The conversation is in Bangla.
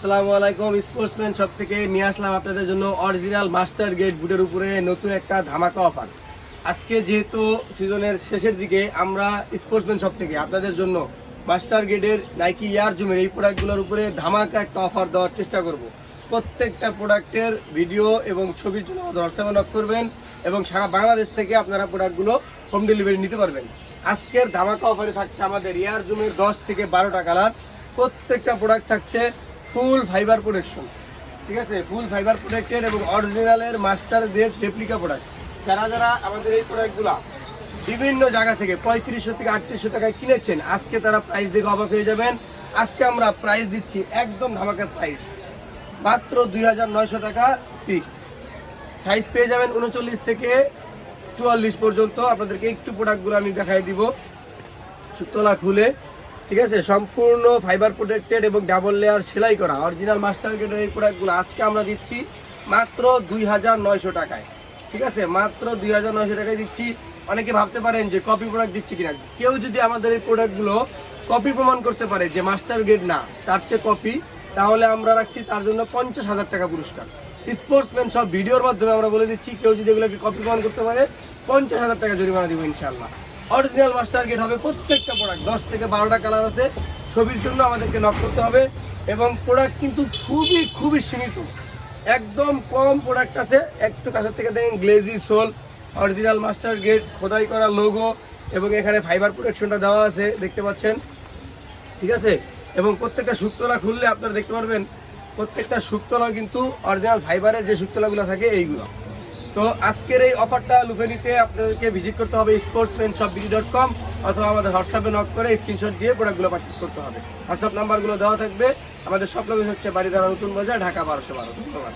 আসসালামু আলাইকুম স্পোর্টসম্যান সব থেকে নিয়ে আসলাম আপনাদের জন্য অরিজিনাল মাস্টার গেট বুটের উপরে নতুন একটা ধামাকা অফার আজকে যেহেতু সিজনের শেষের দিকে আমরা স্পোর্টসম্যান সব থেকে আপনাদের জন্য মাস্টার গেটের নাইকি ইয়ার জুমের এই প্রোডাক্টগুলোর উপরে ধামাকা একটা অফার দেওয়ার চেষ্টা করব। প্রত্যেকটা প্রোডাক্টের ভিডিও এবং ছবির জন্য আমাদের হোয়াটসঅ্যাপে নক করবেন এবং সারা বাংলাদেশ থেকে আপনারা প্রোডাক্টগুলো হোম ডেলিভারি নিতে পারবেন। আজকের ধামাকা অফারে থাকছে আমাদের ইয়ার জুমের দশ থেকে বারোটা কালার প্রত্যেকটা প্রোডাক্ট থাকছে ফুল ফাইবার প্রোডাকশন ঠিক আছে? ফুল ফাইবার প্রোটেক্টেড এবং অরিজিনালের মাস্টার গ্রেড রেপ্লিকা প্রোডাক্ট যারা যারা আমাদের এই প্রোডাক্টগুলা বিভিন্ন জায়গা থেকে পঁয়ত্রিশশো থেকে আটত্রিশশো টাকায় কিনেছেন, আজকে তারা প্রাইস দেখে অবাক হয়ে যাবেন। আজকে আমরা প্রাইস দিচ্ছি একদম ধামাকার প্রাইস মাত্র দুই হাজার নয়শো টাকা ফিক্সড সাইজ পেয়ে যাবেন উনচল্লিশ থেকে চুয়াল্লিশ পর্যন্ত। আপনাদেরকে একটু প্রোডাক্টগুলো আমি দেখাই দিব। সুতলা খুলে। ঠিক আছে? সম্পূর্ণ ফাইবার প্রোটেক্টেড এবং ডাবল লেয়ার সেলাই করা অরিজিনাল মাস্টার গ্রেডের এই প্রোডাক্টগুলো আজকে আমরা দিচ্ছি মাত্র দুই হাজার নয়শো টাকায়। ঠিক আছে? মাত্র দুই হাজার নয়শো টাকায় দিচ্ছি। অনেকে ভাবতে পারেন যে কপি প্রোডাক্ট দিচ্ছি কিনা। কেউ যদি আমাদের এই প্রোডাক্টগুলো কপি প্রমাণ করতে পারে যে মাস্টার গ্রেড না, তার চেয়ে কপি তাহলে আমরা রাখছি তার জন্য পঞ্চাশ হাজার টাকা পুরস্কার। স্পোর্টসম্যান সব ভিডিওর মাধ্যমে আমরা বলে দিচ্ছি, কেউ যদি এগুলোকে কপি প্রমাণ করতে পারে, পঞ্চাশ হাজার টাকা জরিমানা দিব ইনশাল্লাহ অরিজিনাল মাস্টার গেট হবে, প্রত্যেকটা প্রোডাক্ট দশ থেকে বারোটা কালার আছে। ছবির জন্য আমাদেরকে নক করতে হবে এবং প্রোডাক্ট কিন্তু খুবই খুবই সীমিত। একদম কম প্রোডাক্ট আছে, একটু কাছের থেকে দেখেন glossy sole original master grade খোদাই করা লোগো এবং এখানে ফাইবার প্রোটেকশনটা দেওয়া আছে, দেখতে পাচ্ছেন? ঠিক আছে? এবং প্রত্যেকটা শুক্তলা খুললে আপনারা দেখতে পারবেন, প্রত্যেকটা শুক্তলা কিন্তু অরিজিনাল ফাইবারের যে শুক্তলাগুলো থাকে, এইগুলো। তো আজকের এই অফারটা লুফে নিতে আপনাদেরকে ভিজিট করতে হবে sportsman shop BD dot com অথবা আমাদের হোয়াটসঅ্যাপে নক করে স্ক্রিনশট দিয়ে প্রোডাক্টগুলো পারচেস করতে হবে। হোয়াটসঅ্যাপ নাম্বারগুলো দেওয়া থাকবে। আমাদের সব লোকেশন হচ্ছে বাড়িধারা নতুন বাজার, ঢাকা বারোশো বারো। ধন্যবাদ।